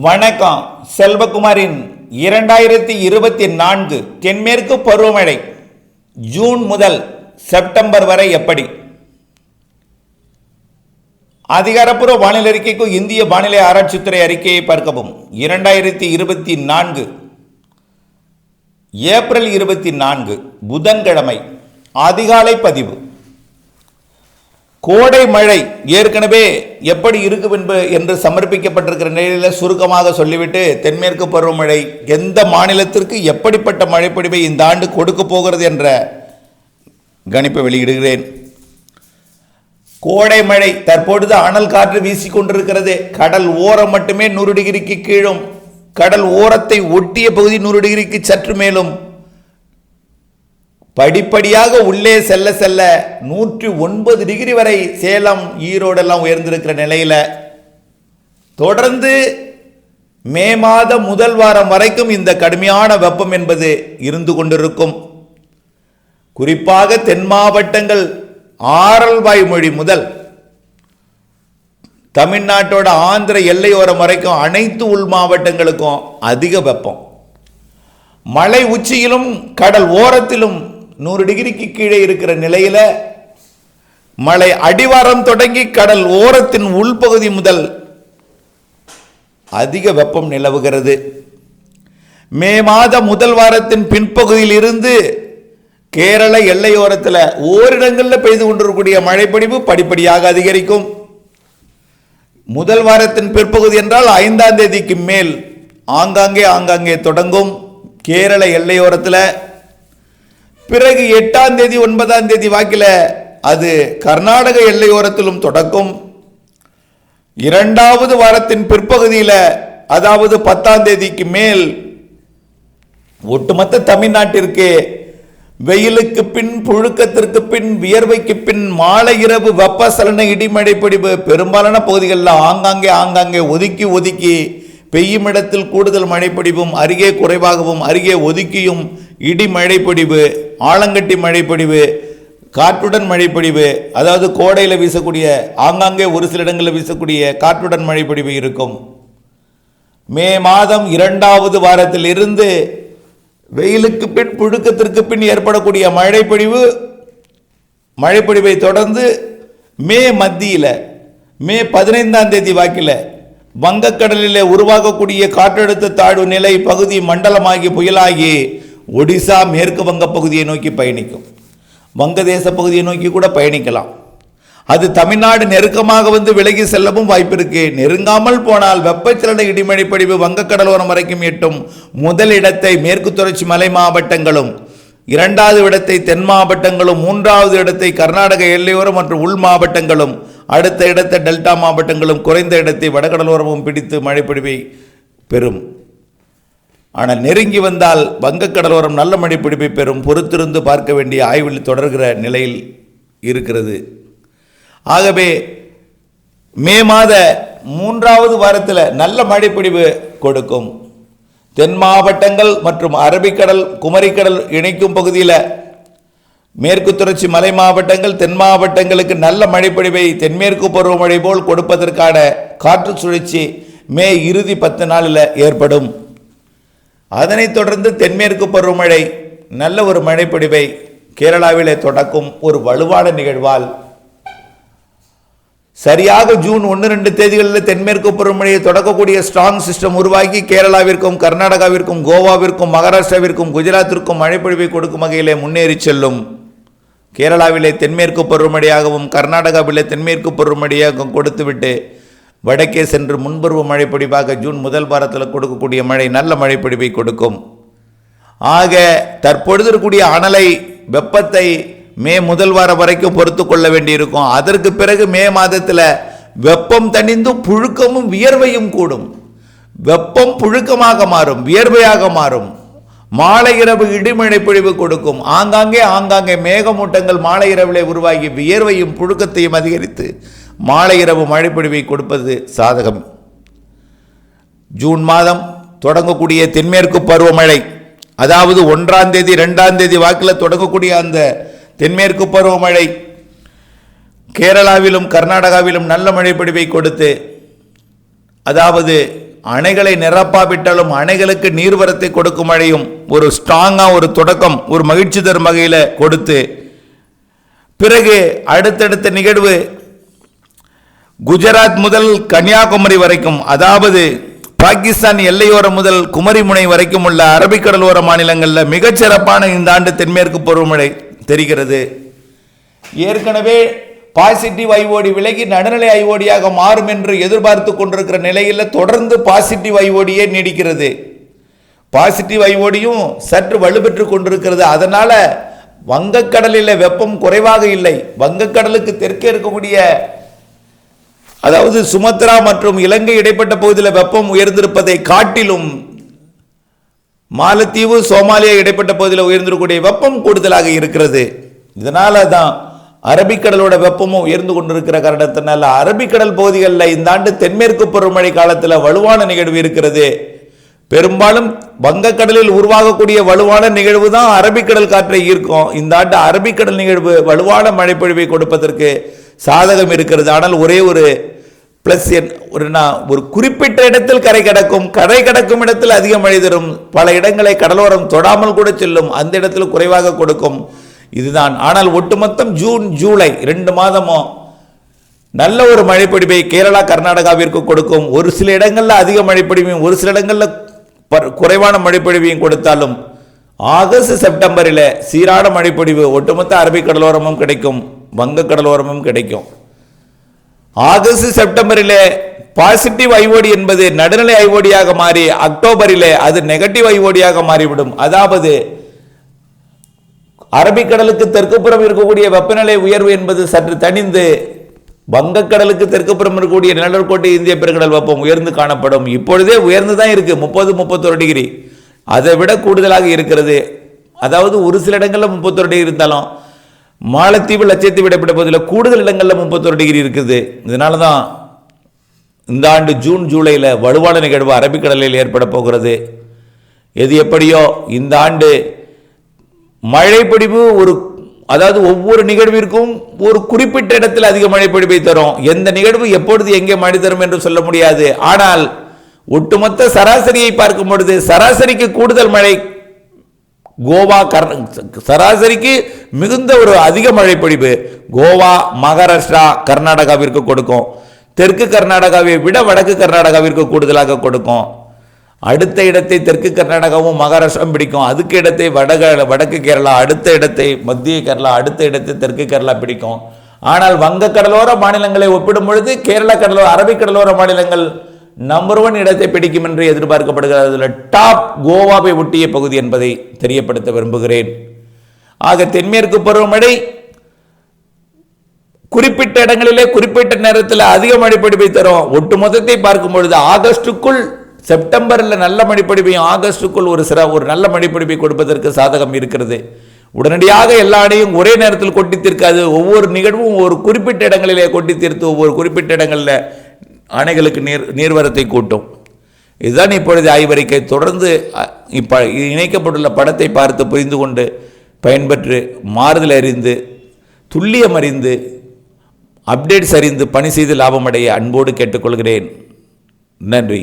வணக்கம். செல்வகுமாரின் இரண்டாயிரத்தி இருபத்தி நான்கு தென்மேற்கு பருவமழை ஜூன் முதல் செப்டம்பர் வரை எப்படி? அதிகாரப்பூர்வ வானிலை அறிக்கைக்கு இந்திய வானிலை ஆராய்ச்சித்துறை அறிக்கையை பார்க்கவும். இரண்டாயிரத்தி இருபத்தி நான்கு ஏப்ரல் இருபத்தி நான்கு புதன்கிழமை அதிகாலை பதிவு. கோடை மழை ஏற்கனவே எப்படி இருக்கும் என்பது என்று சமர்ப்பிக்கப்பட்டிருக்கிற நிலையில் சுருக்கமாக சொல்லிவிட்டு தென்மேற்கு பருவமழை எந்த மாநிலத்திற்கு எப்படிப்பட்ட மழைப்பொழிவை இந்த ஆண்டு கொடுக்க போகிறது என்ற கணிப்பை வெளியிடுகிறேன். கோடை மழை தற்பொழுது அனல் காற்று வீசிக்கொண்டிருக்கிறது கடல் ஓரம் மட்டுமே நூறு டிகிரிக்கு கீழும் கடல் ஓரத்தை ஒட்டிய பகுதி நூறு டிகிரிக்கு சற்று மேலும் படிப்படியாக உள்ளே செல்ல செல்ல நூற்றி ஒன்பது டிகிரி வரை சேலம் ஈரோடெல்லாம் உயர்ந்திருக்கிற நிலையில் தொடர்ந்து மே மாத முதல் வாரம் வரைக்கும் இந்த கடுமையான வெப்பம் என்பது இருந்து கொண்டிருக்கும். குறிப்பாக தென் மாவட்டங்கள் ஆரல்வாய் மொழி முதல் தமிழ்நாட்டோட ஆந்திர எல்லையோரம் வரைக்கும் அனைத்து உள் மாவட்டங்களுக்கும் அதிக வெப்பம். மலை உச்சியிலும் கடல் ஓரத்திலும் நூறு டிகிரிக்கு கீழே இருக்கிற நிலையில் மலை அடிவாரம் தொடங்கி கடல் ஓரத்தின் உள்பகுதி முதல் அதிக வெப்பம் நிலவுகிறது. மே மாத முதல் வாரத்தின் பின்பகுதியில் இருந்து கேரள எல்லையோரத்தில் ஓரிடங்களில் பெய்து கொண்டிருக்கக்கூடிய மழைப்பொழிவு படிப்படியாக அதிகரிக்கும். முதல் வாரத்தின் பிற்பகுதி என்றால் ஐந்தாம் தேதிக்கு மேல் ஆங்காங்கே ஆங்காங்கே தொடங்கும். கேரள எல்லையோரத்தில் பிறகு எட்டாம் தேதி ஒன்பதாம் தேதி வாக்கில் அது கர்நாடக எல்லையோரத்திலும் தொடக்கும். இரண்டாவது வாரத்தின் பிற்பகுதியில் அதாவது பத்தாம் தேதிக்கு மேல் ஒட்டுமொத்த தமிழ்நாட்டிற்கு வெயிலுக்கு பின் புழுக்கத்திற்கு பின் வியர்வைக்கு பின் மாலை இரவு வெப்பசலன இடிமடை பொழிவு பெரும்பாலான பகுதிகளில் ஆங்காங்கே ஆங்காங்கே ஒதுக்கி ஒதுக்கி பெய்யும் இடத்தில் கூடுதல் மழைப்பொழிவும் அருகே குறைவாகவும் அருகே ஒதுக்கியும் இடி மழைப்பொடிவு ஆலங்கட்டி மழைப்பொடிவு காற்றுடன் மழைப்பொழிவு அதாவது கோடையில் வீசக்கூடிய ஆங்காங்கே ஒரு சில இடங்களில் வீசக்கூடிய காற்றுடன் மழைப்பொழிவு இருக்கும். மே மாதம் இரண்டாவது வாரத்தில் இருந்து வெயிலுக்கு பின் புழுக்கத்திற்கு பின் ஏற்படக்கூடிய மழைப்பொழிவு மழைப்பொழிவை தொடர்ந்து மே மத்தியில் மே பதினைந்தாம் தேதி வாக்கில் வங்கக்கடலில் உருவாகக்கூடிய காற்றழுத்த தாழ்வு நிலை பகுதி மண்டலமாகி புயலாகி ஒடிசா மேற்கு வங்க பகுதியை நோக்கி பயணிக்கும். வங்கதேச பகுதியை நோக்கி கூட பயணிக்கலாம். அது தமிழ்நாடு நெருக்கமாக வந்து விலகி செல்லவும் வாய்ப்பு இருக்கு நெருங்காமல் போனால் வெப்பச்சலன இடிமழை பொழிவு வங்கக்கடலோரம் வரைக்கும் எட்டும் முதல் இடத்தை மேற்கு தொடர்ச்சி மலை மாவட்டங்களும் இரண்டாவது இடத்தை தென் மாவட்டங்களும் மூன்றாவது இடத்தை கர்நாடக எல்லையோரம் மற்றும் உள் மாவட்டங்களும் அடுத்த இடத்தை டெல்டா மாவட்டங்களும் குறைந்த இடத்தை வடகடலோரமும் பிடித்து மழைப்பொழிவை பெறும். ஆனால் நெருங்கி வந்தால் வங்கக்கடலோரம் நல்ல மழைப்பிடிப்பை பெறும் பொறுத்திருந்து பார்க்க வேண்டிய ஆய்வில் தொடர்கிற நிலையில் இருக்கிறது. ஆகவே மே மாத மூன்றாவது வாரத்தில் நல்ல மழைப்பிடிவு கொடுக்கும். தென் மாவட்டங்கள் மற்றும் அரபிக்கடல் குமரிக்கடல் இணைக்கும் பகுதியில் மேற்கு தொடர்ச்சி மலை மாவட்டங்கள் தென் மாவட்டங்களுக்கு நல்ல மழைப்பொழிவை தென்மேற்கு பருவமழை போல் கொடுப்பதற்கான காற்று சுழற்சி மே இறுதி பத்து நாளில் ஏற்படும். அதனைத் தொடர்ந்து தென்மேற்கு பருவமழை நல்ல ஒரு மழைப்பொடிவை கேரளாவிலே தொடக்கும் ஒரு வலுவான நிகழ்வால் சரியாக ஜூன் ஒன்று ரெண்டு தேதிகளில் தென்மேற்கு பருவமழையை தொடக்கக்கூடிய ஸ்ட்ராங் சிஸ்டம் உருவாக்கி கேரளாவிற்கும் கர்நாடகாவிற்கும் கோவாவிற்கும் மகாராஷ்டிராவிற்கும் குஜராத்திற்கும் மழைப்பொழிவை கொடுக்கும் வகையிலே முன்னேறி செல்லும். கேரளாவிலே தென்மேற்கு பருவமழையாகவும் கர்நாடகாவிலே தென்மேற்கு பருவமழையாகவும் கொடுத்துவிட்டு வடக்கே சென்று முன்பருவ மழைப்பிடிப்பாக ஜூன் முதல் வாரத்தில் கொடுக்கக்கூடிய மழை நல்ல மழைப்பிடிப்பை கொடுக்கும். ஆக தற்பொழுது இருக்கக்கூடிய அனலை வெப்பத்தை மே முதல் வாரம் வரைக்கும் பொறுத்து கொள்ள வேண்டியிருக்கும். அதற்கு பிறகு மே மாதத்தில் வெப்பம் தணிந்து புழுக்கமும் வியர்வையும் கூடும். வெப்பம் புழுக்கமாக மாறும் வியர்வையாக மாறும். மாலை இரவு இடிமழை பொழிவு கொடுக்கும். ஆங்காங்கே ஆங்காங்கே மேகமூட்டங்கள் மாலை இரவிலே உருவாகி வியர்வையும் புழுக்கத்தையும் அதிகரித்து மாலை இரவு மழைப்பொழிவை கொடுப்பது சாதகம். ஜூன் மாதம் தொடங்கக்கூடிய தென்மேற்கு பருவமழை. அதாவது ஒன்றாம் தேதி ரெண்டாம் தேதி வாக்கில் தொடங்கக்கூடிய அந்த தென்மேற்கு பருவமழை. கேரளாவிலும் கர்நாடகாவிலும் நல்ல மழைப்பொழிவை கொடுத்து அதாவது அணைகளை நிரப்பாவிட்டாலும் அணைகளுக்கு நீர்வரத்தை கொடுக்கும் மழையும் ஒரு ஸ்ட்ராங்காக ஒரு தொடக்கம் ஒரு மகிழ்ச்சி தரும் வகையில் கொடுத்து பிறகு அடுத்தடுத்த நிகழ்வு குஜராத் முதல் கன்னியாகுமரி வரைக்கும் அதாவது பாகிஸ்தான் எல்லையோரம் முதல் குமரிமுனை வரைக்கும் உள்ள அரபிக்கடலோர மாநிலங்களில் மிகச்சிறப்பான இந்த ஆண்டு தென்மேற்கு பருவமழை தெரிகிறது. ஏற்கனவே பாசிட்டிவ் ஐஓடி விலகி நடுநிலை ஐஓடியாக மாறும் என்று எதிர்பார்த்து கொண்டிருக்கிற நிலையில் தொடர்ந்து பாசிட்டிவ் ஐஓடியே நீடிக்கிறது. பாசிட்டிவ் ஐஓடியும் சற்று வலுப்பெற்று கொண்டிருக்கிறது. அதனால் வங்கக்கடலில் வெப்பம் குறைவாக இல்லை. வங்கக்கடலுக்கு தெற்கே இருக்கக்கூடிய அதாவது சுமத்ரா மற்றும் இலங்கை இடைப்பட்ட பகுதியில் வெப்பம் உயர்ந்திருப்பதை காட்டிலும் மாலத்தீவு சோமாலியா இடைப்பட்ட பகுதியில் உயர்ந்திருக்கக்கூடிய வெப்பம் கூடுதலாக இருக்கிறது. இதனால தான் அரபிக்கடலோட வெப்பமும் உயர்ந்து கொண்டிருக்கிற காரணத்தினால அரபிக்கடல் பகுதிகளில் இந்த ஆண்டு தென்மேற்கு பருவமழை காலத்தில் வலுவான நிகழ்வு இருக்கிறது. பெரும்பாலும் வங்கக்கடலில் உருவாகக்கூடிய வலுவான நிகழ்வு தான் அரபிக்கடல் காற்றை ஈர்க்கும். இந்த ஆண்டு அரபிக்கடல் நிகழ்வு வலுவான மழைப்பொழிவை கொடுப்பதற்கு சாதகம் இருக்கிறது. ஆனால் ஒரே ஒரு பிளஸ் ஒரு நான் ஒரு குறிப்பிட்ட இடத்தில் கரை கடக்கும் கரை கடக்கும் இடத்தில் அதிக மழை தரும் பல இடங்களை கடலோரம் தொடாமல் கூட செல்லும் அந்த இடத்தில் குறைவாக கொடுக்கும். இதுதான். ஆனால் ஒட்டுமொத்தம் ஜூன் ஜூலை ரெண்டு மாதமும் நல்ல ஒரு மழைப்பிடிவை கேரளா கர்நாடகாவிற்கு கொடுக்கும். ஒரு சில இடங்களில் அதிக மழைப்பிடிவையும் ஒரு சில இடங்களில் பர்- குறைவான மழைப்பிடிவையும் கொடுத்தாலும் ஆகஸ்ட் செப்டம்பரில் சீரான மழைப்பிடிவு ஒட்டுமொத்த அரபிக் கடலோரமும் கிடைக்கும் வங்க கடலோரமும் கிடைக்கும். ஆகஸ்ட் செப்டம்பரிலே பாசிட்டிவ் ஐஓடி என்பது நடுநிலை ஐஓடியாக மாறி அக்டோபரிலே அது நெகட்டிவ் ஐஓடியாக மாறிவிடும். அதாவது அரபிக்கடலுக்கு தெற்குப்புறம் இருக்கக்கூடிய வெப்பநிலை உயர்வு என்பது சற்று தணிந்து வங்கக்கடலுக்கு தெற்குப்புறம் இருக்கக்கூடிய நிலநடுக்கோட்டை இந்திய பெருங்கடல் வெப்பம் உயர்ந்து காணப்படும். இப்பொழுதே உயர்ந்து தான் இருக்கு முப்பது முப்பத்தொரு டிகிரி. அதை விட கூடுதலாக இருக்கிறது. அதாவது ஒரு சில இடங்களில் முப்பத்தொரு டிகிரி இருந்தாலும் மாலத்தீவு லட்சத்தீவு இடப்பட்ட பகுதியில் கூடுதல் இடங்களில் முப்பத்தொரு டிகிரி இருக்குது. இதனால தான் இந்த ஆண்டு ஜூன் ஜூலையில் வலுவான நிகழ்வு அரபிக்கடலில் ஏற்பட போகிறது. எது எப்படியோ இந்த ஆண்டு மழைப்பொழிவு ஒரு அதாவது ஒவ்வொரு நிகழ்விற்கும் ஒரு குறிப்பிட்ட இடத்தில் அதிக மழைப்பொழிவை தரும். எந்த நிகழ்வு எப்பொழுது எங்கே மழை தரும் என்று சொல்ல முடியாது. ஆனால் ஒட்டுமொத்த சராசரியை பார்க்கும் பொழுது சராசரிக்கு கூடுதல் மழை கோவா கர் சராசரிக்கு மிகுந்த ஒரு அதிக மழை பொழிவு கோவா மகாராஷ்டிரா கர்நாடகாவிற்கு கொடுக்கும். தெற்கு கர்நாடகாவை விட வடக்கு கர்நாடகாவிற்கு கூடுதலாக கொடுக்கும். அடுத்த இடத்தை தெற்கு கர்நாடகாவும் மகாராஷ்டிராவும் பிடிக்கும். அதுக்கு இடத்தை வடக வடக்கு கேரளா அடுத்த இடத்தை மத்திய கேரளா அடுத்த இடத்தை தெற்கு கேரளா பிடிக்கும். ஆனால் வங்க கடலோர மாநிலங்களை ஒப்பிடும் பொழுது கேரள கடலோர அரபிக் கடலோர மாநிலங்கள் நம்பர் ஒன் இடத்தை பிடிக்கும் என்று எதிர்பார்க்கப்படுகிறது அதில் டாப் கோவாவை ஒட்டிய பகுதி என்பதை தெரியப்படுத்த விரும்புகிறேன். ஆக தென்மேற்கு பருவமழை குறிப்பிட்ட இடங்களிலே குறிப்பிட்ட நேரத்தில் அதிக மழைப்பொழிவை தரும். ஒட்டுமொத்தத்தை பார்க்கும் பொழுது ஆகஸ்டுக்குள் செப்டம்பரில் நல்ல மழைப்பொழிவையும் ஆகஸ்டுக்குள் ஒரு சிற ஒரு நல்ல மழைப்பொழிவை கொடுப்பதற்கு சாதகம் இருக்கிறது. உடனடியாக எல்லா அணையும் ஒரே நேரத்தில் கொட்டி தீர்க்காது. ஒவ்வொரு நிகழ்வும் ஒரு குறிப்பிட்ட இடங்களிலே கொட்டி தீர்த்து ஒவ்வொரு குறிப்பிட்ட இடங்களில் அணைகளுக்கு நீர் நீர்வரத்தை கூட்டும். இதுதான் இப்பொழுது ஆய்வறிக்கை. தொடர்ந்து இப்ப இணைக்கப்பட்டுள்ள படத்தை பார்த்து புரிந்து கொண்டு பயன்பெற்று மாறுதல் அறிந்து துல்லியம் அறிந்து அப்டேட்ஸ் அறிந்து பணி செய்து லாபமடைய அன்போடு கேட்டுக்கொள்கிறேன். நன்றி.